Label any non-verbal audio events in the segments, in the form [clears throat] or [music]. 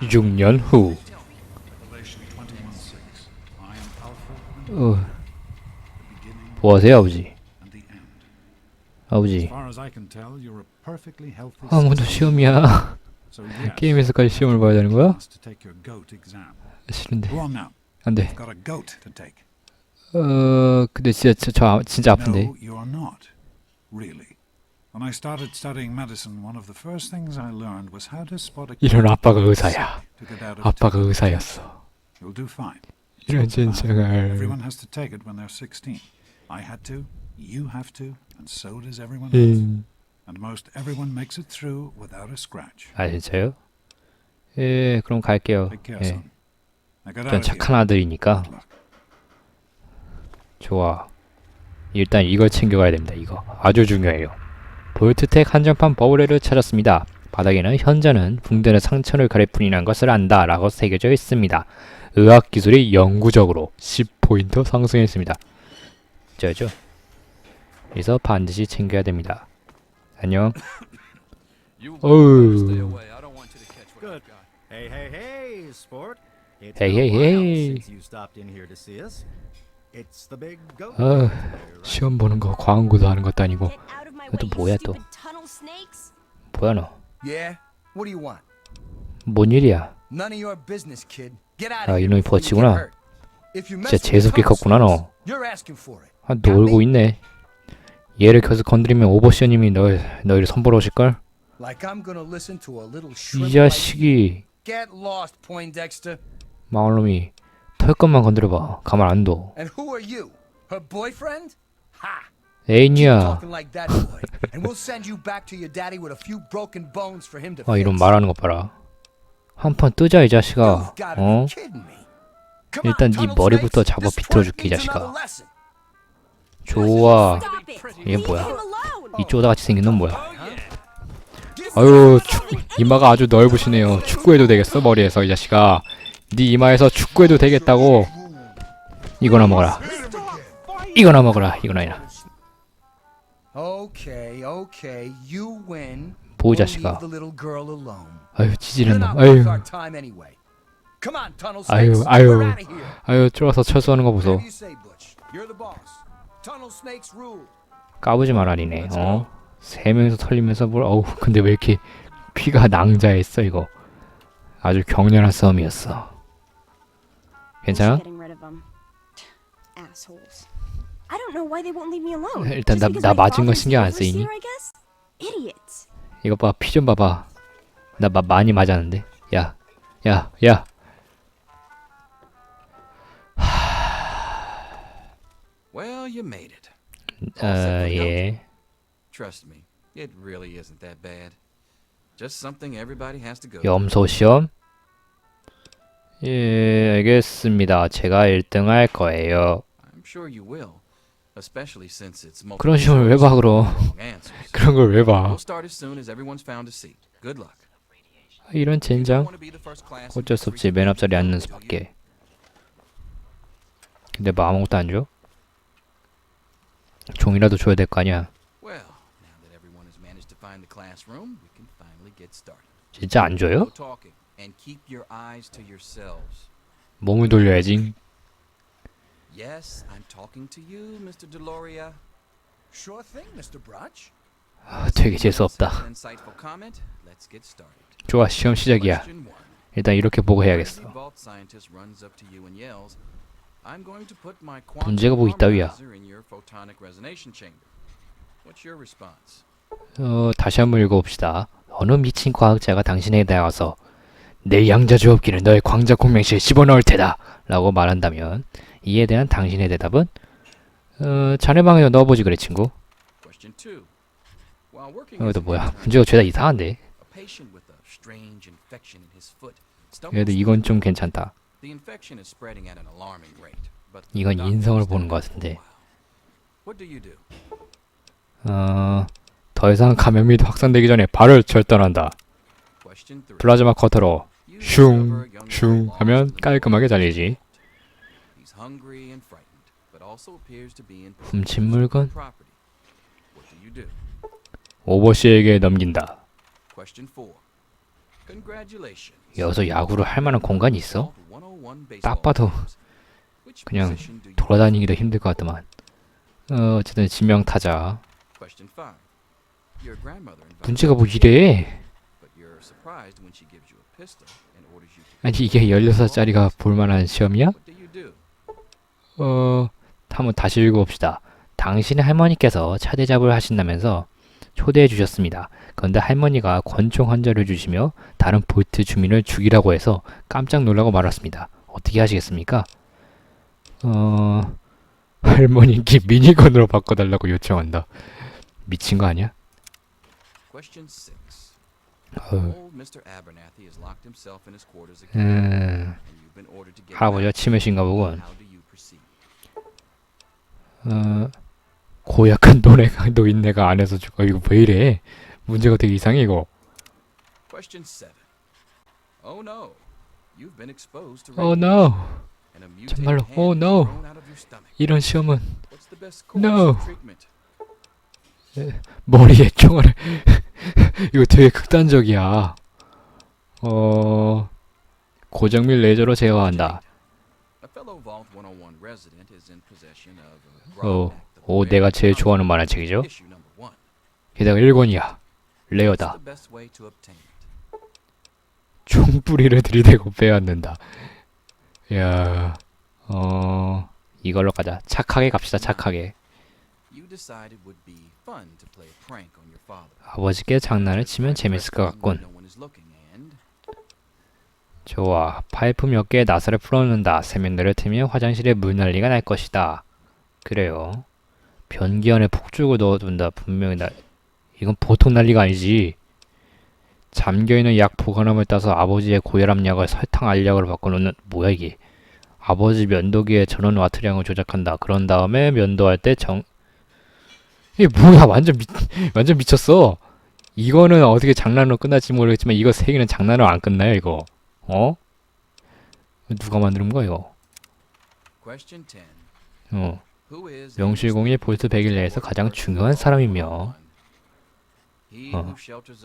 6년 후 Revelation 21:6. I am Alpha and 어, 뭐하세요 아버지 아버지 아무도. 시험이야 게임에서까지 시험을 봐야 되는 거야? 싫은데 to take. 어 근데 진짜 저, 저 아- 진짜 아픈데 이런 아빠가 의사야 아빠가. 의사였어 You'll do fine. 이런 It's not bad. 진짜가 Everyone has to take it when they're 16. I had to, you have to, and so does everyone else. 음, And most everyone makes it through without a scratch. 아 진짜요? 예 그럼 갈게요 예 일단 착한. 아들이니까. 좋아 일단 이걸 챙겨가야 됩니다 이거 아주 중요해요 볼트텍 한정판 버블레를 찾았습니다 바닥에는 현자는 붕대는 상처를 가릴 뿐이란 것을 안다 라고 새겨져 있습니다 의학 기술이 영구적으로 10포인트 상승했습니다 저죠 그래서 반드시 챙겨야 됩니다 안녕 Oh. 아, player, right? 시험 보는 거 광고도 하는 것도 아니고 또 뭐야, 또? 뭐야 너 Yeah? What do you want? 뭔 일이야 None of your business, kid. Get out 아, 이놈이 버치구나. 진짜 재수없게 컸구나, 너. You're asking for it. 아, 놀고 있네 얘를 계속 건드리면 오버시어님이 너, 너희를 선보러 오실 걸? Like I'm gonna listen to a little 이 shrimp like 자식이 Get lost, Poindexter. 망할놈이 털것만 건드려봐 가만 안 둬 And who are you? Her boyfriend? Ha! 애인이야 아 이런. 말하는 것 봐라 한 판 뜨자 이 자식아 어? 일단 네 머리부터. 잡아 비틀어줄게, 이 자식아. 좋아 Leave 뭐야. 이 쪼다 같이 생긴 놈 뭐야 아유 축, 이마가 아주 넓으시네요 축구해도 되겠어 머리에서 이 자식아 네 이마에서 축구해도 되겠다고 이거나 먹어라 이거나 먹어라 이거나 이나 보이 We'll 자식아 leave the little girl alone. 아유 not 놈 아유 our time anyway. Come on, tunnel 아유 snakes. 아유 We're out of here. 아유 쫄아서 철수하는 거 보소 Whatever you say, Butch. You're the boss. Tunnel snakes rule. 까부지 말아리네 어? 세 명이서 털리면서 뭘 어우 근데 왜 이렇게 피가 낭자했어 이거 아주 격렬한 싸움이었어 괜찮아? I don't know why they won't leave me alone. 일단 나- 나 맞은 거 신경 안 쓰이니? overseer, I guess? Idiots. 이거 봐피 좀 봐봐 나 마, 많이 맞았는데 야 야, 야. Well, you made it. 어, 예. Trust me, it really isn't that bad. Just something everybody has to go. 염소 시험? 예, 알겠습니다. 제가 1등 할 거예요. I'm sure you will, especially since it's multiple 그런 시험을 왜 봐, 그럼? 그런 걸 왜 봐? 이런 젠장? 어쩔 수 없지. 맨 앞자리 앉는 수밖에. 근데 뭐 아무것도 안 줘? 종이라도 줘야 될 거 아니야. 진짜 안 줘요? 몸을 돌려야지. Yes, I'm talking to you, Mr. Deloria. Sure thing, Mr. Brotch. 아, 되게 재수 없다. An insightful comment. Let's get started. 좋아, 시험 시작이야. Question one. 일단 이렇게 보고 해야겠어. the vault scientist runs up to you and yells, I'm going to put my 문제가 뭐 quantum 있다위야. harmonizer in your photonic resonation chamber. What's your response? 어, 다시 한번 읽어봅시다. 어느 미친 과학자가 당신에게 나와서 내 양자 주업기를 너의 광자 공명시에 집어넣을 테다 라고 말한다면 이에 대한 당신의 대답은 어, 자네 방에 넣어보지 그래 친구 어, an 뭐야 문제가 죄다 이상한데 그래도 이건 좀 괜찮다 이건 인성을 보는 것 같은데. 어, 더 이상 감염이 확산되기 전에 발을 절단한다. 플라즈마 커터로 슝, discover a young 슝 boy 하면 깔끔하게. 잘리지 훔친 물건? 오버씨에게 넘긴다. Question 4. Congratulations. 여기서 야구를 할 만한 공간이 있어? Vault 101 baseball 딱 봐도 그냥 돌아다니기도 힘들 것 같더만. 어, 어쨌든 지명 타자. Question 5. Your grandmother invited 문제가 뭐 이래? 아니 이게 16살짜리가 볼만한 시험이야? 어, 한번 다시 읽어봅시다. 당신의 할머니께서 차대잡을 하신다면서 초대해 주셨습니다. 그런데 할머니가 권총 환자를 주시며 다른 볼트 주민을 죽이라고 해서 깜짝 놀라고 말았습니다. 어떻게 하시겠습니까? 어, 할머니께 미니건으로 바꿔달라고 요청한다. 미친 거 아니야? 음, 할아버지가. 치매신가 보군. 어, 고약한 노래가 노인네가 안에서 죽어. 이거 왜 이래? 문제가 되게 이상해 이거. Question 7. Oh no. Oh 정말로, oh no. 이런 시험은 No. 머리에 총알을 이거 되게 극단적이야. 어 고정밀 레이저로 제어한다. A fellow Vault 101 resident is in possession of a 어, 오 내가 제일 좋아하는 만화책이죠. issue number 1. 게다가 1권이야. What's 레어다. 총뿌리를 들이대고 빼앗는다. 야, 어 이걸로 가자. 착하게 갑시다. 착하게. 아버지께 장난을 치면 재밌을 것 같군. 좋아. 파이프 몇 개의 나사를 풀어놓는다. 세면대를 틀면 화장실에 물난리가 날 것이다. 그래요. 변기 안에 폭죽을 넣어둔다. 분명히 나 이건 보통 난리가 아니지. 잠겨있는 약 보관함을 따서 아버지의 고혈압 약을 설탕 알약으로 바꿔놓는 뭐야 이게? 아버지 면도기에 전원 와트량을 조작한다. 그런 다음에 면도할 때 정 이게 뭐야? 완전 미 [laughs] 완전 미쳤어. 이거는 어떻게 장난으로 끝날지 모르겠지만 이거 세 개는 장난으로 안 끝나요 이거. 어? 누가 만드는 거야 이거? question 10. 어. 명실공히 볼트 100일 내에서 가장 중요한 사람이며 어,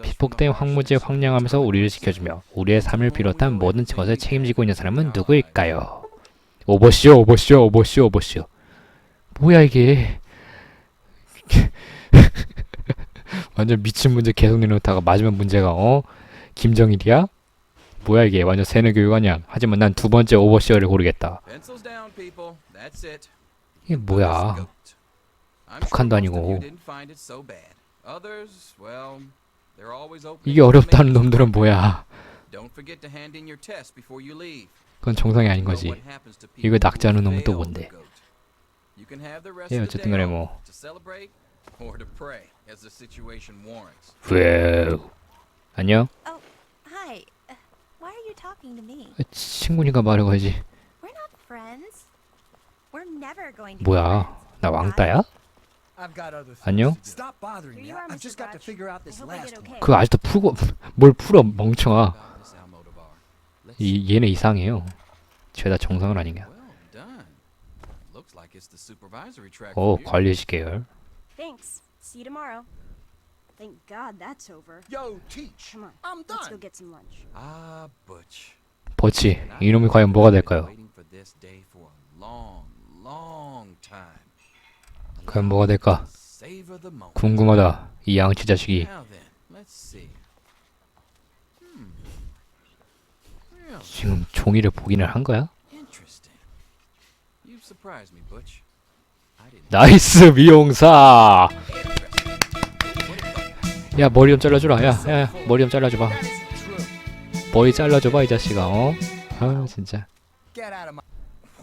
피폭된 황무지에 황량하면서 우리를 지켜주며 우리의 삶을 비롯한 모든 것을 책임지고 있는 사람은 누구일까요? 오버쇼 오버쇼 오버쇼 오버쇼 뭐야 이게 완전 미친 문제 계속 내놓다가 마지막 문제가 어? 김정일이야? 뭐야 이게 완전 세뇌 교육 아니야 하지만 난 두 번째 오버쇼를 고르겠다. 이게 뭐야 북한도 아니고. 이게 어렵다는 놈들은 뭐야. 그건 정상이 아닌 거지 이거 낙지하는 놈은 또 뭔데? 예 어쨌든 day 간에 뭐 to celebrate or to pray as the situation warrants. 와우 안녕 Oh, hi. Uh, why are you talking to me? 아, 친구니까 말해가지 We're not friends. We're never going to be 뭐야 friends. 나 왕따야? I've got other things 안녕? 그거 아직도 풀고 뭘 풀어 멍청아 이 얘네 이상해요 죄다 정상은 아닌가 Well done. Looks like it's the supervisory track 오. 관리직 계열 Thanks. See you tomorrow. Thank God that's over. Yo, teach. Come on. I'm Let's go done. get some lunch. Ah, Butch. 버치 이놈이 과연 뭐가 been 될까요? waiting for this day for a long, long time. 과연 뭐가 될까? 궁금하다 이 양치 자식이 Now then, let's see. Hmm. Really 지금 종이를 보기는 한 거야? Surprised me, Butch. I didn't 나이스 미용사. 야 머리 좀 잘라주라 야야 머리 좀 잘라줘봐 That isn't true. 머리 잘라줘봐 이 자식아 어? 아 진짜 Get out of my.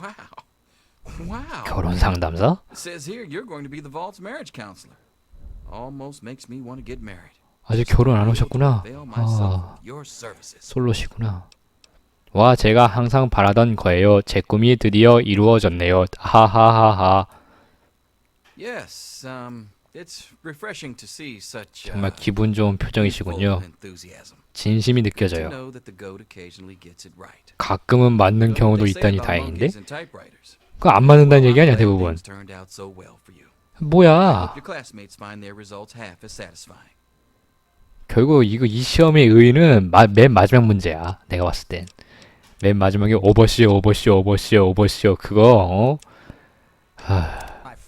Wow. Wow. 결혼 상담사? Says here you're going to be the vault's marriage counselor. Almost makes me want to get married. 아직 결혼 안 하셨구나 avail myself 아 of your services. 솔로시구나 와 제가 항상 바라던 거예요 제 꿈이 드디어 이루어졌네요 하하하하 Yes, um, it's refreshing to see such 정말 uh, 기분 좋은 표정이시군요. 진심이 느껴져요. 가끔은 맞는 경우도 있다니 다행인데. 그거 안 맞는다는 얘기 아니야 대부분. 뭐야? 결국 이거 이 시험의 의의는 마, 맨 마지막 문제야. 내가 봤을 땐. 맨 마지막에 오버시어 오버시어 오버시어 오버시어 그거 어?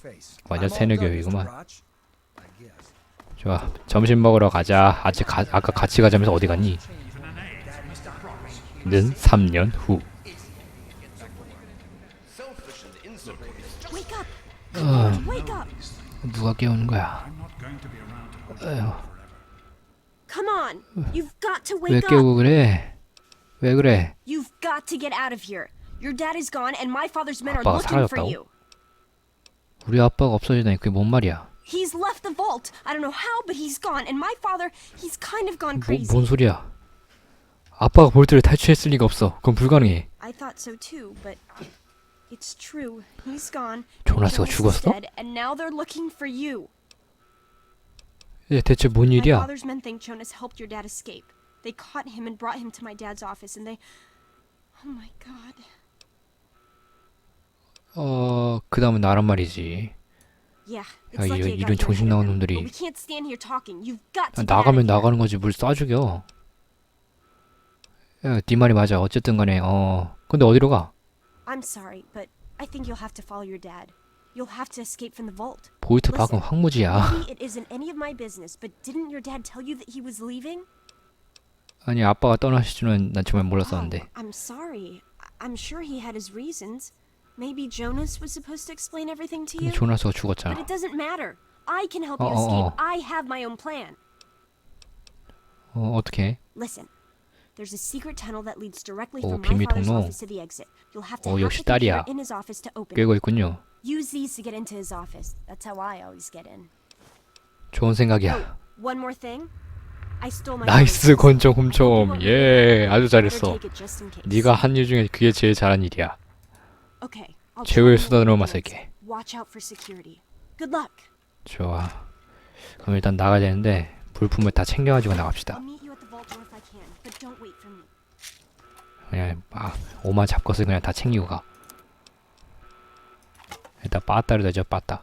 Face. 완전 guess. 좋아. 점심 먹으러 가자. 아직 가, 아까 같이 가자면서 어디 갔니? 는 3년 후. Up! 누가 깨우는 거야? To 왜! 깨우고 그래? 왜 그래? You've got to get out of here. Your dad is gone, and my father's men are 아빠가 looking for 사라졌다고? you. 우리 아빠가 없어지다니 그게 뭔 말이야? He's left the vault. I don't know how, but he's gone. And my father, he's kind of gone 뭐, crazy. 뭔 소리야? 아빠가 볼트를 탈취했을 리가 없어. 그건 불가능해. I thought so too, but it's true. He's gone. and 조나스가 Jonas is 죽었어? dead, and now they're looking for you. 얘 대체 뭔 My 일이야? father's men think Jonas helped your dad escape. They caught him and brought him to my dad's office, and they. Oh my god. 어, 그 다음은 나란 말이지. Yeah, 야, it's lucky 이런- I got 이런 you 정신 ahead of 나간 them. 놈들이. But we can't stand here talking. You've got to 아, get out 나가면 of here. 나가는 거지 물 쏴죽여. 야, 네 말이 맞아. 어쨌든 간에 어. 근데 어디로 가? I'm sorry, but I think you'll have to follow your dad. You'll have to escape from the vault. 보이트 밖은 Listen, 황무지야. Maybe it isn't any of my business, but didn't your dad tell you that he was leaving? 아니 아빠가 떠나실 줄은 난 정말 몰랐었는데. Oh, I'm sorry. I'm sure he had his reasons. Maybe Jonas was supposed to explain everything to you. 조나스가 But 죽었잖아. it doesn't matter. I can help Oh, you oh, escape. oh. I have my own plan. 어, 어떻게? Listen. There's a secret tunnel that leads directly 오, from my 비밀 father's 통로. office to the exit. You'll have to 오, hack 역시 the computer 딸이야. in his office to open it. 꿰고 있군요. Use these to get into his office. That's how I always get in. 좋은 생각이야. Oh, one more thing. 나이스 권총 won't 예, 아주 잘했어. 네가 한 일 중에 그게 제일 잘한 일이야. 최후의. Good luck. 좋아. 그럼 일단 나가야 되는데 불품을 다 챙겨가지고 나갑시다. 그냥 막 오만 잡것을 그냥 다 챙기고 가. 일단 빠따를 되죠 빠따.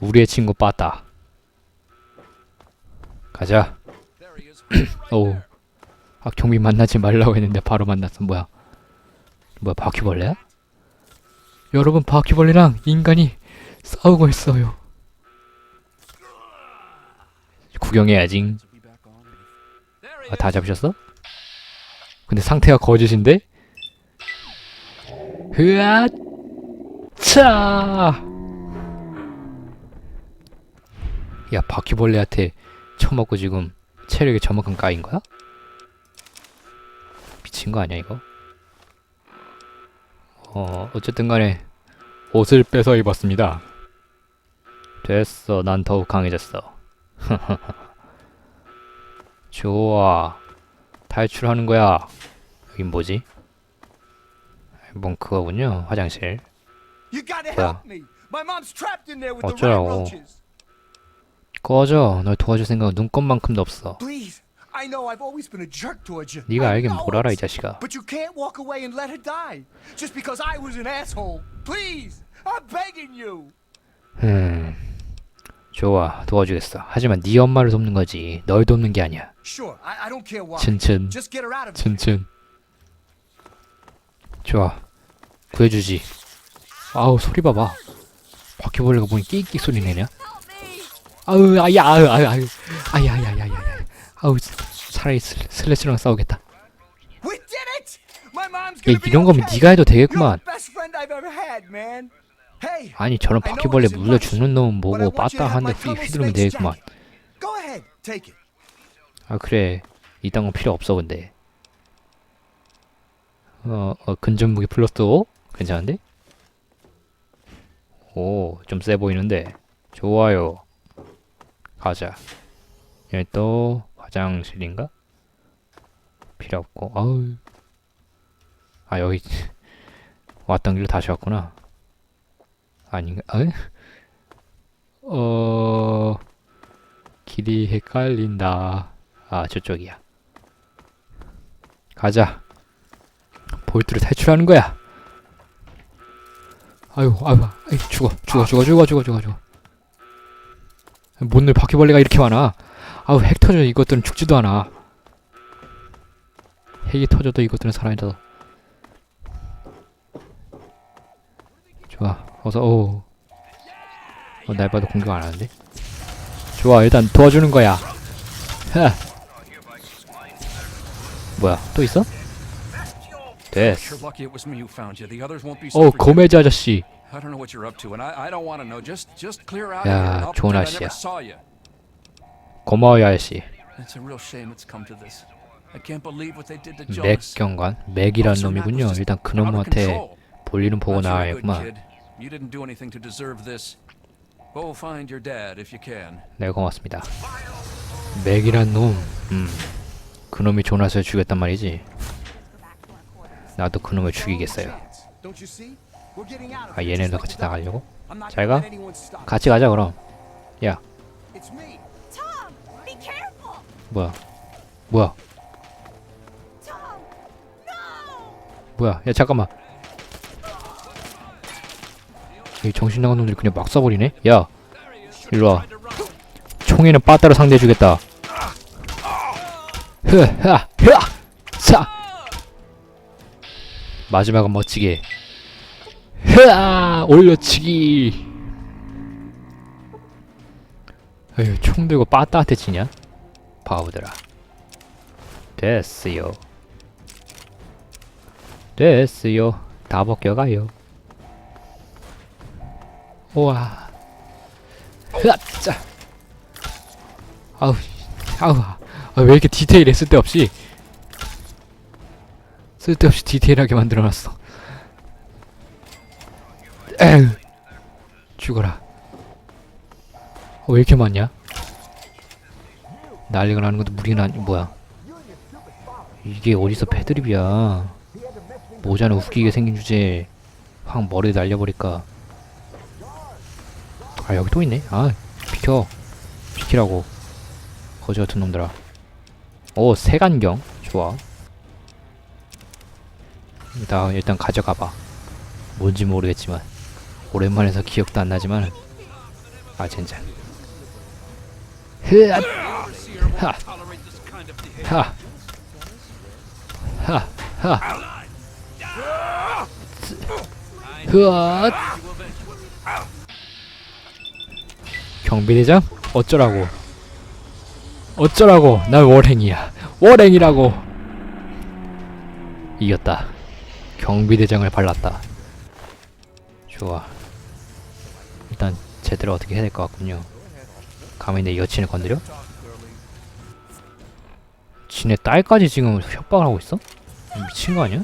우리의 친구 빠따. 가자. [clears throat] 오. 아 경비 만나지 말라고 했는데 바로 만났어. 뭐야? 뭐야 바퀴벌레야? 여러분 바퀴벌레랑 인간이 싸우고 있어요. 구경해야지. 아, 다 잡으셨어? 근데 상태가 거짓인데? 흐아 차! 야 바퀴벌레한테 처먹고 지금 체력이 저만큼 까인 거야? 미친 거 아니야 이거? 어 어쨌든 간에 옷을 뺏어 입었습니다. 됐어 난 더욱 강해졌어. [laughs] 좋아 탈출하는 거야. 여긴 뭐지? 뭔 그거군요. 화장실. 뭐야? 어쩌라고. 꺼져. 널 도와줄 생각은 눈꼽만큼도 없어. Please. I know I've always been a jerk towards you. 네가 알긴 뭘 알아 이. 자식아. But you can't walk away and let her die just because I was an asshole. Please. I'm begging you. 음. 좋아. 도와주겠어. 하지만 네 엄마를 돕는 거지. 널 돕는 게 아니야. Sure. I, I don't care why. 튼튼. Just get her out of here. 튼튼. 좋아. 구해주지. 아우 소리 봐봐. 바퀴벌레가 뭐니 끽끽 소리 내냐? 아우 아야 아우 아우 아우 아야 아야 아야 아야 아우 차라리 슬, 슬래시랑 싸우겠다. 야, 이런 거면. 네가 해도 되겠구만. 아니 저런 바퀴벌레 물려 죽는 놈은 뭐고 빠따 한대 휘, 휘두르면 되겠구만. 아 그래 이딴 건 필요 없어 근데 어, 어 근접무기 플러스 5? 괜찮은데? 오 좀 세 보이는데 좋아요 가자 여기 또 화장실인가? 필요 없고 아우 아 여기 [laughs] 왔던 길로 다시 왔구나 아닌가? 에? 어... 길이 헷갈린다. 아, 저쪽이야. 가자. 볼트를 탈출하는 거야. 아유 아유 아유 죽어 죽어 죽어 죽어 죽어 죽어 죽어 못늘 바퀴벌레가 이렇게 많아? 아우 핵 터져. 이것들은 죽지도 않아. 핵이 터져도 이것들은 살아있어. 좋아. 어서 오. 어, 날 봐도 공격 안 하는데? 좋아. 일단 도와주는 거야. 하. 뭐야? 또 있어? 됐어. Forgetful. 고메즈 아저씨 I don't know what you're up to, and I, I don't want to know. Just just clear out 야, and I'll 좋은 pretend I 아저씨야. never saw you. 고마워요 아저씨 It's a real shame it's come to this. I can't believe what they did to Jonas. 맥경관 맥이란 놈이군요 일단 out of 그놈한테 control. 볼일은 보고 But you're a good 나와야겠구만 kid. You didn't do anything to deserve this. Go find your dad if you can. 네 고맙습니다 맥이란 놈 음. 그 놈이 조나스를 죽였단 말이지 나도 그 놈을 죽이겠어요 Don't you see? 아 얘네도 같이 나가려고? I'm not 잘 gonna 가? let anyone stop. 같이 가자 그럼 야. 뭐야 뭐야. 뭐야 야 잠깐만 이 정신 나간 놈들이 그냥 막 쏴버리네 야 일로와 총에는 빠따로 상대해주겠다 흐하 흐아 사 마지막은 멋지게 흐아 올려치기 에휴 총 들고 빠따한테 치냐 바보들아 됐어요 됐어요. 다 벗겨가요. 우와. 흐아짜. 아우, 아우, 아, 왜 이렇게 디테일해 쓸데없이. 쓸데없이 디테일하게 만들어놨어. 에휴. 죽어라. 어, 왜 이렇게 많냐? 난리가 나는 것도 무리가 나, 뭐야. 이게 어디서 패드립이야. 모자는 웃기게 생긴 주제에 확 머리 날려버릴까 아 여기 또 있네 아 비켜 비키라고 거지 같은 놈들아 오 색안경 좋아 일단 일단 가져가봐 뭔지 모르겠지만 오랜만에서 기억도 안 나지만 아 진짜 흐아 하. 하. 하. 흐앗! 경비대장 어쩌라고? 어쩌라고? 난 월행이야. 월행이라고! 이겼다. 경비대장을 발랐다. 좋아 일단 제대로 어떻게 해야 될 것 같군요 감히 내 여친을 건드려? 지네 딸까지 지금 협박을 하고 있어? 미친 거 아니야?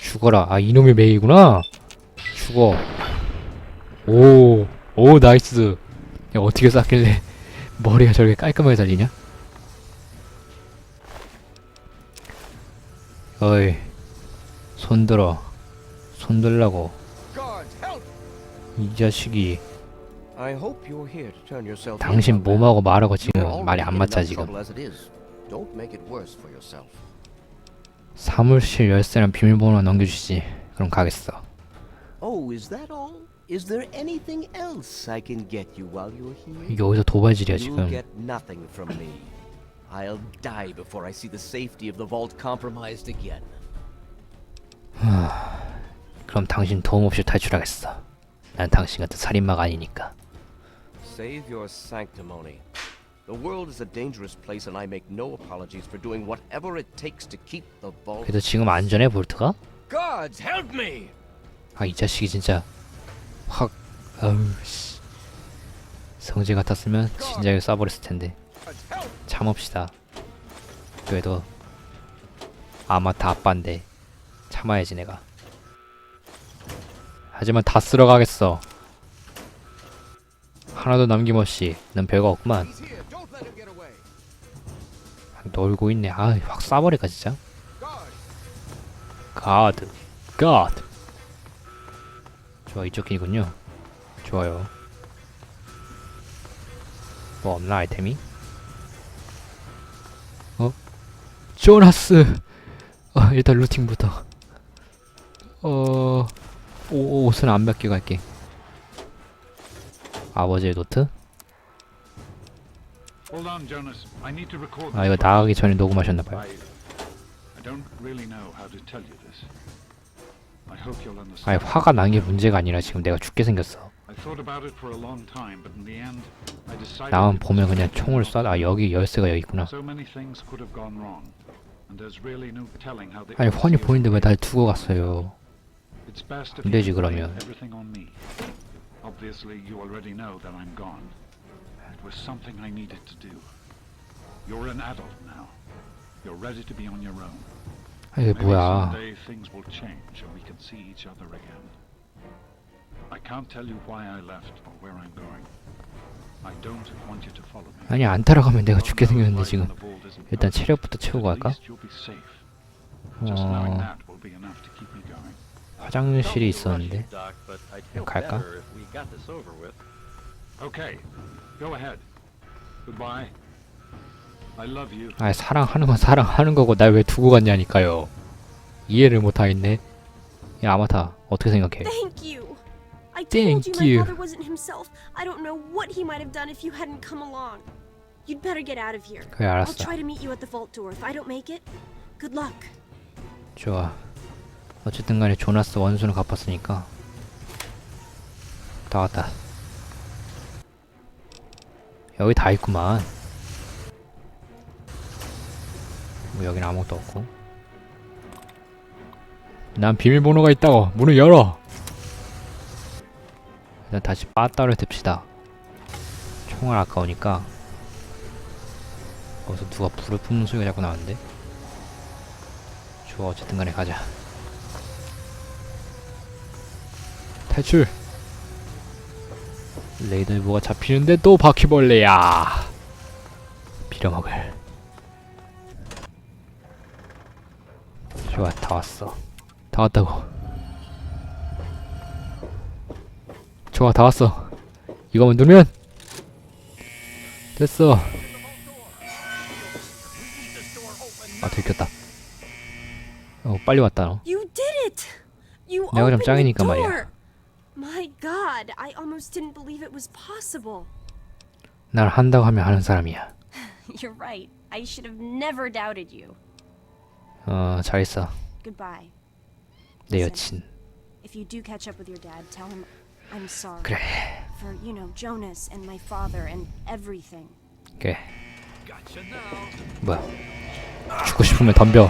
죽어라. 아, 이놈이 메이구나. 죽어. 오, 오, 나이스. 야, 어떻게 쌌길래 [laughs] 머리가 저렇게 깔끔하게 달리냐? 어이, 손들어. 손들라고. 이 자식이 당신. 몸하고 말하고 지금 말이 안 맞자 지금. 사무실 열쇠랑 비밀번호 넘겨주시지. 그럼 가겠어. Oh, 어디서 도발질이야 지금. I'll die before I see the safety of the vault compromised again. 그럼 당신 도움 없이 탈출하겠어. 난 당신 같은 살인마가 아니니까. Save your sanctimony. The world is a dangerous place, and I make no apologies for doing whatever it takes to keep the vault. 그래도 지금 안전해 볼트가? Guards, help me! 아 이 자식이 진짜 확 아우 씨 성질 같았으면 진작에 쏴버렸을 텐데 참읍시다 그래도 아마 다 아빠인데 참아야지 내가 하지만 다 쓸어 가겠어. 하나도 남김없이. 넌 별거 없구만. 놀고 있네. 아 확 쏴버릴까 진짜? 가드 가드 좋아 이쪽 길이군요. 좋아요. 뭐 없나 아이템이? 어? 조나스! 어 일단 루팅부터. 어... 오, 옷은 안 벗겨 갈게 아버지의 노트? 아 이거 나가기 전에 녹음하셨나봐요. 아니 화가 난 게 문제가 아니라 지금 내가 죽게 생겼어. 나만 보면 그냥 총을 쏴. 아 여기 열쇠가 여기 있구나. 아니 훤히 보이는데 왜 날 두고 갔어요? 안 되지, 그러면. Obviously, you already know that I'm gone. It was something I needed to do. You're an adult now. You're ready to be on your own. 아 이게 뭐야? someday things will change and we can see each other again. I can't tell you why I left or where I'm going. I don't want you to follow me. 아니 안 따라가면 내가 죽게 생겼는데 지금 일단 체력부터 채우고 갈까? 어 화장실이 있었는데 갈까? 아 사랑하는 건 사랑하는 거고 날 왜 두고 갔냐니까요. 이해를 못 하겠네. 야 아마타 어떻게 생각해? Thank you. I told you, you. my father wasn't himself. I don't know what he might have done if you hadn't come along. You'd better get out of here. 그래 I'll 알았어. try to meet you at the vault door. If I don't make it, good luck. 좋아. 어쨌든 간에 조나스 원수는 갚았으니까 다 왔다. 여기 다 있구만. 뭐 여긴 아무것도 없고. 난 비밀번호가 있다고 문을 열어. 일단 다시 빠따를 댑시다. 총알 아까우니까. 거기서 누가 불을 뿜는 소리가 자꾸 나는데. 좋아 어쨌든 간에 가자 탈출. 레이더에 뭐가 잡히는데 또 바퀴벌레야. 빌어먹을. 좋아 다 왔어. 다 왔다고. 좋아 다 왔어. 이거만 누르면 됐어. 아 들켰다. 어 빨리 왔다 너. 내가 좀 짱이니까 말이야. door. My God, I almost didn't believe it was possible. 날 한다고 하면 하는 사람이야 [laughs] You're right. I should have never doubted you. 어 잘했어 Goodbye. 내 Listen, 여친 If you do catch up with your dad, tell him I'm sorry 그래 for, you know, Jonas and my father and everything. 그래 뭐야 죽고 싶으면 덤벼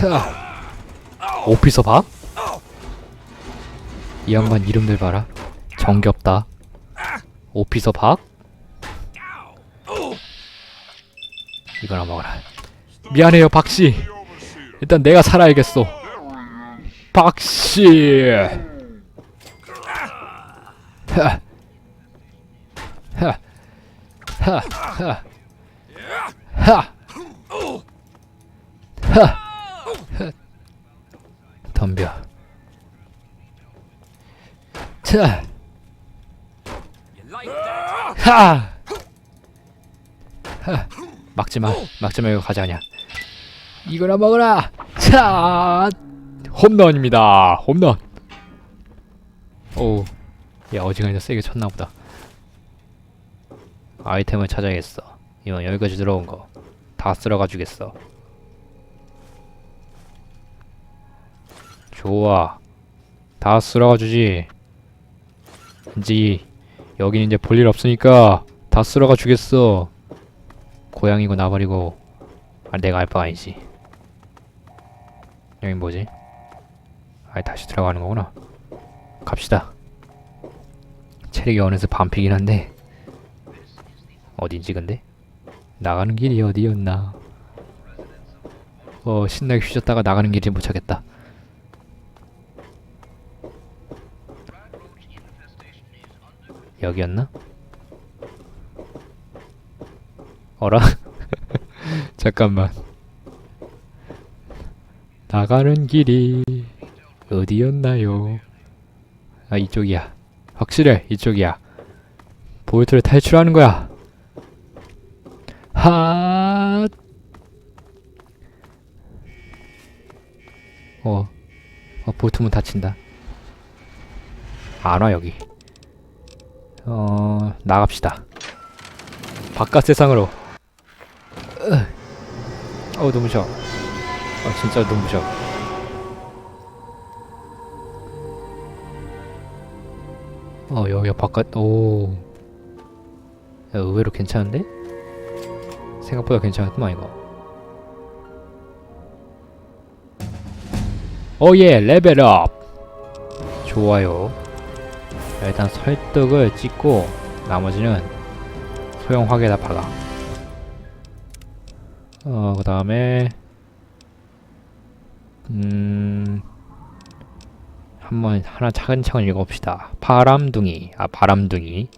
흐아. 오피서 밥? 이 양반 이름들 봐라 정겹다 오피서 밥? 이거나 먹어라 미안해요 박씨 일단 내가 살아야겠어 박씨 하. 하. 하. 하. 하. 하. 하. 덤벼. 자. 하. 하. 막지 마. 막지 말고 가자 그냥. 이거나 먹어라. 자. 홈런입니다. 홈런. 오. 야 어지간히 세게 쳤나 보다. 아이템을 찾아야겠어. 이건 여기까지 들어온 거 다 쓸어가 주겠어. 좋아. 다 쓸어가 주지. 이제 여긴 이제 볼일 없으니까 다 쓸어가 주겠어. 고양이고 나발이고 아 내가 알 바 아니지. 여긴 뭐지? 아 다시 들어가는 거구나. 갑시다. 체력이 어느새 반피긴 한데 어딘지 근데? 나가는 길이 어디였나? 어 신나게 휘졌다가 나가는 길이 못 찾겠다. 여기였나? 어라? [laughs] 잠깐만. 나가는 길이 어디였나요? 아 이쪽이야. 확실해 이쪽이야. 보이트를 탈출하는 거야. 하. 어, 어 볼트문 닫힌다. 안 와 여기. 어 나갑시다. 바깥 세상으로. 으. 어우 싫어. 아 진짜 싫어. 어 여기 바깥 오. 야, 의외로 괜찮은데? 생각보다 괜찮았구만 이거. 오예 레벨업 좋아요 자, 일단 설득을 찍고 나머지는 소형화기에다 박아. 어 그 다음에 음 한번 하나 차근차근 읽어봅시다. 바람둥이. 아 바람둥이.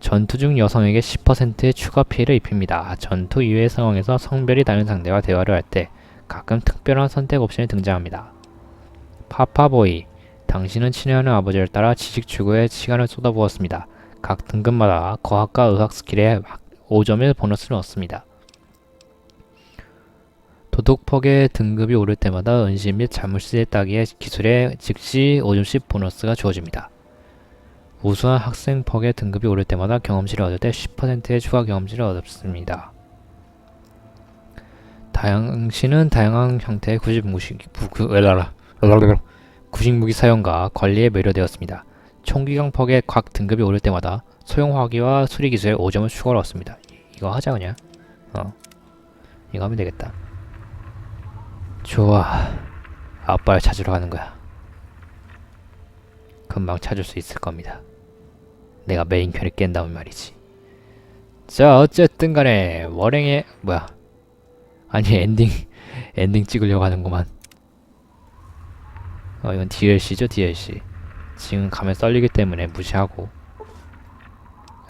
전투 중 여성에게 10%의 추가 피해를 입힙니다. 전투 이외의 상황에서 성별이 다른 상대와 대화를 할 때 가끔 특별한 선택 옵션이 등장합니다. 파파보이 당신은 친애하는 아버지를 따라 지식 추구에 시간을 쏟아부었습니다. 각 등급마다 과학과 의학 스킬에 5점의 보너스를 얻습니다. 도둑퍽의 등급이 오를 때마다 은신 및 자물쇠 따기의 기술에 즉시 5점씩 보너스가 주어집니다. 우수한 학생 퍽의 등급이 오를 때마다 경험치를 얻을 때 10%의 추가 경험치를 얻습니다. 당신은 다양한 형태의 구십 무식 부, 그, 왜라라. 구식 무기 사용과 관리에 매료되었습니다. 총기강 퍽의 각 등급이 오를 때마다 소형 화기와 수리 기술에 5점을 추가로 얻습니다. 이거 하자 그냥. 어. 이거 하면 되겠다. 좋아. 아빠를 찾으러 가는 거야. 금방 찾을 수 있을 겁니다. 내가 메인 퀘를 깬다면 말이지. 자, 어쨌든 간에 월행의 뭐야? 아니 엔딩 [laughs] 엔딩 찍으려고 하는구만. 어, 이건 DLC죠, DLC. 지금 가면 썰리기 때문에 무시하고.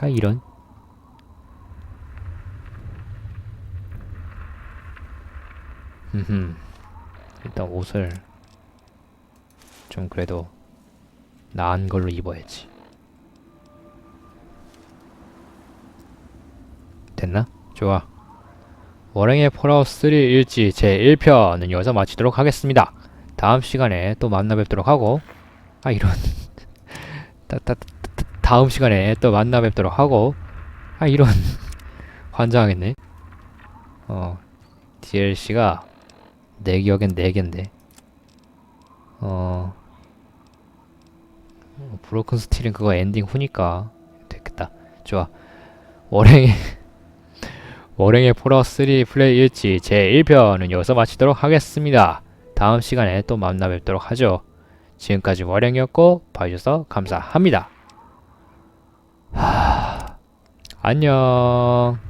아, 이런. 흠흠. 일단 옷을 좀 그래도 나은 걸로 입어야지. 됐나? 좋아. 월행의 폴아웃 3 일지 제1편은 여기서 마치도록 하겠습니다. 다음 시간에 또 만나 뵙도록 하고 아 이런 따, 따, 따, 다음 시간에 또 만나 뵙도록 하고 아 이런 [laughs] 환장하겠네. 어 DLC가 내 기억엔 4개인데. 어 어, 브로큰 스틸은 그거 엔딩 후니까 됐겠다. 좋아. 월행의 [laughs] 월행의 폴아웃 3 플레이 일지 제1편은 여기서 마치도록 하겠습니다 다음 시간에 또 만나 뵙도록 하죠. 지금까지 월영이었고 봐주셔서 감사합니다. 하... 안녕.